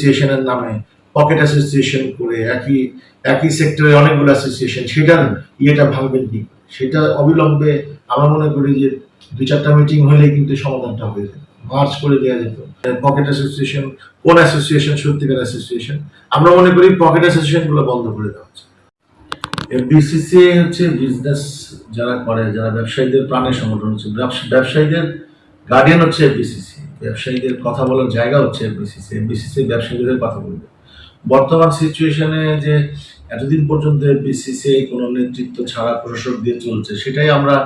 অ্যাসোসিয়েশনের নামে pocket association করে একই একই সেক্টরে অনেকগুলো অ্যাসোসিয়েশন সেটার ইয়েটা ভাঙবেন কি? সেটা অবিলম্বে আমরা মনে করি যে দুই চারটা মিটিং হলেই কিন্তু সমাধানটা হয়ে যেত মার্চ করে দেওয়া যেত। পকেট অ্যাসোসিয়েশন কোন অ্যাসোসিয়েশন সত্যিকার অ্যাসোসিয়েশন আমরা মনে করি পকেট অ্যাসোসিয়েশনগুলো বন্ধ করে দেওয়া উচিত বিসিসিআই হচ্ছে বিজনেস যারা করে, যারা ব্যবসায়ীদের প্রাণের সংগঠন হচ্ছে, ব্যবসা- ব্যবসায়ীদের গার্ডিয়ান হচ্ছে বিসিসি ব্যবসায়ীদের কথা বলার জায়গা হচ্ছে বিসিসি বিসিসি ব্যবসায়ীদের কথা বলবে। বর্তমান সিচুয়েশনে যে এতদিন পর্যন্ত বিসিসিআই কোনো নেতৃত্ব ছাড়া প্রশাসক দিয়ে চলছে, সেটাই আমরা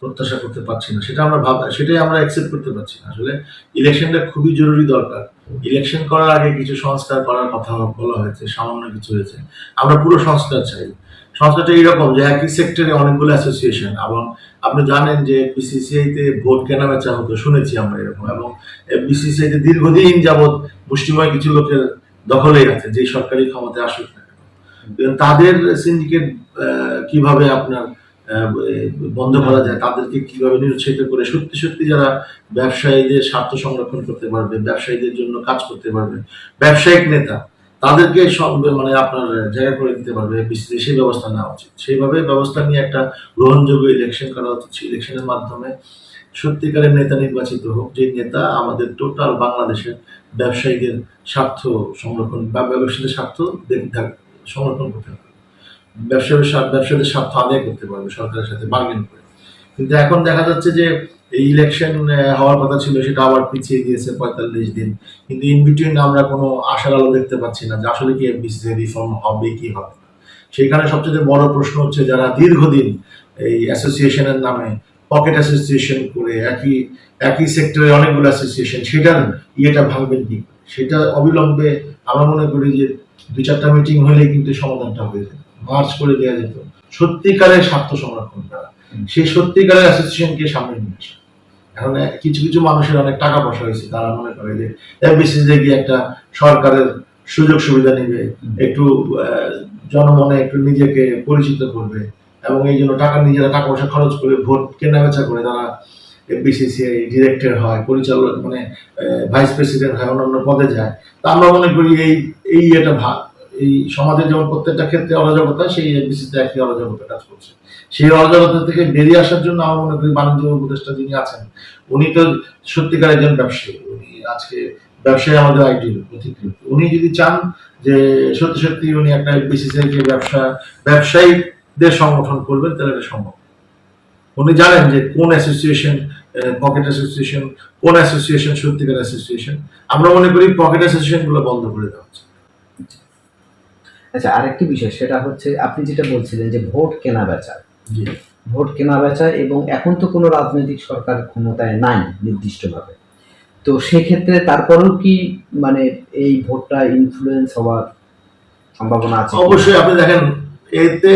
প্রত্যাশা করতে পারছি না। সেটা আমরা ভাব, সেটাই আমরা অ্যাকসেপ্ট করতে পারছি না। আসলে ইলেকশনটা খুবই জরুরি দরকার। ইলেকশন করার আগে কিছু সংস্কার করার কথা বলা হয়েছে, সামান্য কিছু হয়েছে। আমরা পুরো সংস্কার চাই। সংস্কারটা এরকম যে একই সেক্টরে অনেকগুলো অ্যাসোসিয়েশন এবং আপনি জানেন যে বিসিসিআই তে ভোট কেনা বেচা হতো, শুনেছি আমরা এরকম। এবং বিসিসিআই তে দীর্ঘদিন যাবৎ মুষ্টিময় কিছু লোকের দখলেই আছে যে সরকারি ক্ষমতায় আসুক না তাদের সিন্ডিকেট কীভাবে আপনার বন্ধ করা যায়, তাদেরকে কীভাবে নিরুৎসাহিত করে সত্যি সত্যি যারা ব্যবসায়ীদের স্বার্থ সংরক্ষণ করতে পারবে, ব্যবসায়ীদের জন্য কাজ করতে পারবে, ব্যবসায়িক নেতা তাদেরকে মানে আপনার জায়গা করে দিতে পারবে বিসিসি সেই ব্যবস্থা নেওয়া উচিত। সেইভাবে ব্যবস্থা নিয়ে একটা গ্রহণযোগ্য ইলেকশন করা উচিত। ইলেকশনের মাধ্যমে সত্যিকারের নেতা নির্বাচিত হোক, যে নেতা আমাদের টোটাল বাংলাদেশের ব্যবসায়ীদের স্বার্থ সংরক্ষণ বা ব্যবসায়ীদের স্বার্থ সংরক্ষণ করতে পারবে ব্যবসায়ীর স্বার্থ ব্যবসায়ীদের স্বার্থ আদায় করতে পারবে সরকারের সাথে বার্গেন করে। কিন্তু এখন দেখা যাচ্ছে যে এই ইলেকশন হওয়ার কথা ছিল, সেটা আবার পিছিয়ে দিয়েছে পঁয়তাল্লিশ দিন। কিন্তু ইন বিটুইন আমরা কোনো আশার আলো দেখতে পাচ্ছি না যে আসলে কি বিসিসি রিফর্ম হবে, কি হবে সেখানে সবচেয়ে বড় প্রশ্ন হচ্ছে যারা দীর্ঘদিন এই অ্যাসোসিয়েশনের নামে পকেট অ্যাসোসিয়েশন করে, একই একই সেক্টরে অনেকগুলো অ্যাসোসিয়েশন সেটার ইয়েটা ভাঙবেন কি সেটা অবিলম্বে আমরা মনে করি যে দুই চারটা মিটিং হলেই কিন্তু সমাধানটা হয়ে যেত মার্চ করে দেওয়া যেত। সত্যিকারের স্বার্থ সংরক্ষণ করা। সেই সত্যিকারের অ্যাসোসিয়েশনকে সামনে নিয়ে আসা। এখন কিছু কিছু মানুষের অনেক টাকা পয়সা হয়েছে তারা মনে করে যে এফবিসিতে গিয়ে একটা সরকারের সুযোগ সুবিধা নেবে একটু জনমনে একটু নিজেকে পরিচিত করবে এবং এই জন্য টাকা নিজেরা টাকা পয়সা খরচ করে ভোট কেনা বেচা করে তারা বিসিসিআই ডিরেক্টর হয় পরিচালক মানে ভাইস প্রেসিডেন্ট হয় অন্যান্য পদে যায়। তা আমরা মনে করি এই এই এটা ভাগ এই সমাজে যেমন প্রত্যেকটা ক্ষেত্রে অরাজকতা, সেই এফবিসিতে একই অরাজকতা কাজ করছে। সেই অরাজকতা থেকে বেরিয়ে আসার জন্য আমার মনে করি বাণিজ্য উপদেষ্টা যিনি আছেন, উনি তো সত্যিকার একজন ব্যবসায়ী। উনি আজকে ব্যবসায় আমাদের আইডিয়াল প্রতিক্রিয়া উনি যদি চান যে সত্যি সত্যি উনি একটা বিসিসিআই কে ব্যবসা, ব্যবসায়ীদের সংগঠন করবেন, তাহলে এটা সম্ভব। উনি জানেন যে কোন অ্যাসোসিয়েশন পকেট অ্যাসোসিয়েশন কোন অ্যাসোসিয়েশন সত্যিকার অ্যাসোসিয়েশন আমরা মনে করি পকেট অ্যাসোসিয়েশনগুলো বন্ধ করে দেওয়া উচিত। আচ্ছা আরেকটি বিষয় সেটা হচ্ছে আপনি যেটা বলছিলেন যে ভোট কেনা বেচা। ভোট কেনা বেচা এবং এখন তো কোনো রাজনৈতিক সরকার ক্ষমতায় নাই নির্দিষ্টভাবে। তো সেক্ষেত্রে তারপরেও কি মানে এই ভোটটা ইনফ্লুয়েন্স হওয়ার সম্ভাবনা আছে? অবশ্যই আপনি দেখেন এতে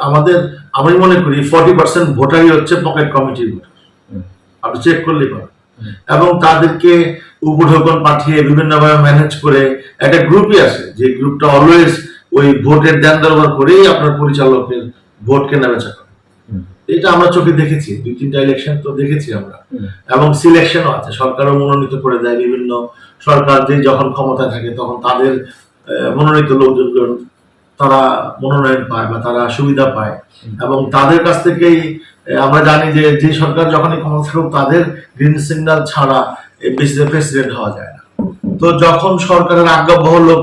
আমাদের আমি মনে করি ফর্টি পার্সেন্ট ভোটারই হচ্ছে পকেট কমিটির ভোটার। আপনি চেক করলেই হুম। এবং তাদেরকে উপঢৌকন পাঠিয়ে বিভিন্নভাবে ম্যানেজ করে একটা গ্রুপই আছে যে গ্রুপটা অলওয়েজ ওই ভোটের দেন দরবার করেই আপনার পরিচালকের ভোট কেনা বেচা করে। এটা আমরা চোখে দেখেছি দুই তিনটা ইলেকশন তো দেখেছি আমরা। এবং সিলেকশনও আছে সরকারও মনোনীত করে দেয় বিভিন্ন সরকার যে যখন ক্ষমতায় থাকে তখন তাদের মনোনীত লোকজন তারা মনোনয়ন পায় বা তারা সুবিধা পায়। এবং তাদের কাছ থেকেই আমরা জানি যে যে সরকার যখনই ক্ষমতা থাকুক তাদের গ্রিন সিগন্যাল ছাড়া প্রেসিডেন্ট হওয়া যায় না। তো যখন সরকারের আজ্ঞাবহ লোক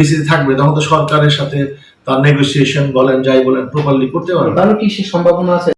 বিসিতে থাকবে, তখন তো সরকারের সাথে তার নেগোসিয়েশন বলেন, যাই বলেন প্রপারলি করতে পারবে। তাহলে কি সে সম্ভাবনা আছে?